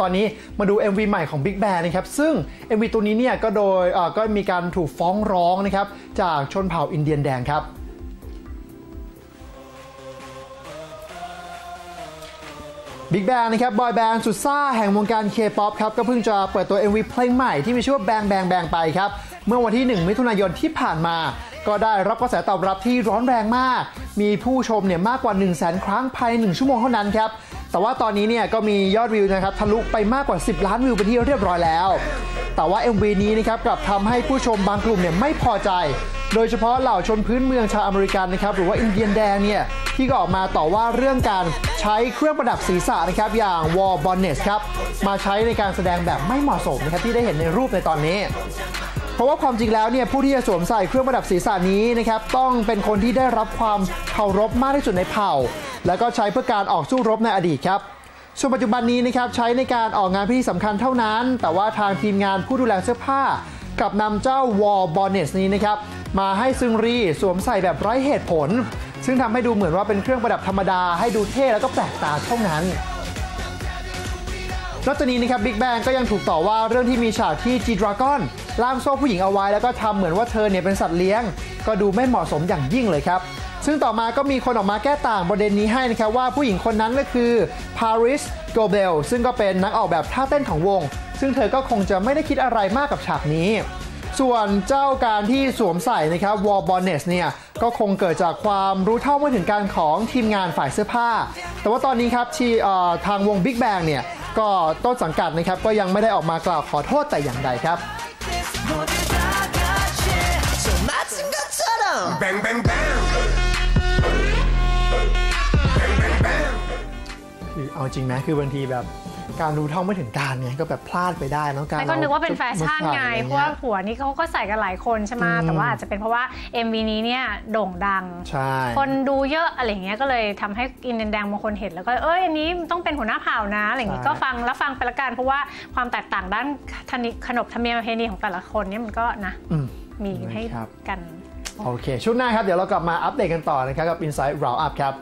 ตอนนี้มาดู MV ใหม่ของ Big Bang นะครับ ซึ่ง MV ตัวนี้เนี่ยก็โดยก็มีการถูกฟ้องร้องนะครับ จากชนเผ่าอินเดียนแดงครับบิ๊กแบงนะครับบอยแบนด์สุดซ่าแห่งวงการเคป๊อปครับ ก็เพิ่งจะเปิดตัว MV เพลงใหม่ที่มีชื่อว่าแบงแบงแบงไปครับ เมื่อวันที่ 1 มิถุนายนที่ผ่านมา ก็ได้รับกระแสตอบรับที่ร้อนแรงมาก มีผู้ชมเนี่ยมากกว่า 1 0 0 0 0แครั้งภายใน 1 ชั่วโมงเท่านั้นครับ แต่ว่าตอนนี้เนี่ยก็มียอดวิวนะครับทะลุไปมากกว่า 10 ล้านวิวเป็นที่เรียบร้อยแล้ว แต่ว่า MV นี้นะครับกลับทำให้ผู้ชมบางกลุ่มเนี่ยไม่พอใจ โดยเฉพาะเหล่าชนพื้นเมืองชาวอเมริกันนะครับหรือว่าอินเดียนแดงเนี่ยที่ก็ออกมาต่อว่าเรื่องการใช้เครื่องประดับศีรษะนะครับอย่าง wall bonnet ครับมาใช้ในการแสดงแบบไม่เหมาะสมนะครับที่ได้เห็นในรูปในตอนนี้ เพราะว่าความจริงแล้วเนี่ยผู้ที่จะสวมใส่เครื่องประดับศีรษะนี้นะครับต้องเป็นคนที่ได้รับความเคารพมากที่สุดในเผ่า แล้วก็ใช้เพื่อการออกสู้รบในอดีตครับส่วนปัจจุบันนี้นะครับใช้ในการออกงานพิธีสำคัญเท่านั้น แต่ว่าทางทีมงานผู้ดูแลเสื้อผ้า กับนำเจ้าวอลบอนเนสนี้นะครับมาให้ซึงรีสวมใส่แบบไร้เหตุผล ซึ่งทำให้ดูเหมือนว่าเป็นเครื่องประดับธรรมดาให้ดูเท่แล้วก็แปลกตาเท่านั้น นอกจากนี้นะครับบิ๊กแบงก็ยังถูกต่อว่าเรื่องที่มีฉากที่จีดราก้อนล่ามโซ่ผู้หญิงเอาไว้ แล้วก็ทำเหมือนว่าเธอเนี่ยเป็นสัตว์เลี้ยง ก็ดูไม่เหมาะสมอย่างยิ่งเลยครับ ซึ่งต่อมาก็มีคนออกมาแก้ต่างประเด็นนี้ให้นะครับว่าผู้หญิงคนนั้นก็คือ Paris g o b e l ซึ่งก็เป็นนักออกแบบท่าเต้นของวง ซึ่งเธอก็คงจะไม่ได้คิดอะไรมากกับฉากนี้ส่วนเจ้าการที่สวมใส่นะครับวอลบอนเนสเนี่ยก็คงเกิดจากความรู้เท่าไม่ถึงการของทีมงานฝ่ายเสื้อผ้า แต่ว่าตอนนี้ครับที่ทางวง Big Bang เนี่ย ก็ต้นสังกัดนะครับก็ยังไม่ได้ออกมากล่าวขอโทษแต่อย่างใดครับเอาจริงไหมคือบางทีแบบ การรู้เท่าไม่ถึงการไงก็แบบพลาดไปได้แล้วการแต่ก็นึกว่าเป็นแฟชั่นไงมใส่เพราะว่าหัวนี้เขาก็ใส่กันหลายคนใช่ไหมอืมแต่ว่าอาจจะเป็นเพราะว่า MV นี้เนี่ยโด่งดังใช่คนดูเยอะอะไรเงี้ยก็เลยทำให้อินเดียนแดงบางคนเห็นแล้วก็เอ้ยอันนี้ต้องเป็นหัวหน้าเผ่านะอะไรอย่างงี้ใช่ก็ฟังแล้วฟังไปละกันเพราะว่าความแตกต่างด้านธนิขนบธรรมเนียมประเพณีของแต่ละคนเนี่ยมันก็นะอืมมีให้ครับกันโอเคช่วงหน้าครับเดี๋ยวเรากลับมาอัปเดตกันต่อนะครับกับ Inside Round Up ครับ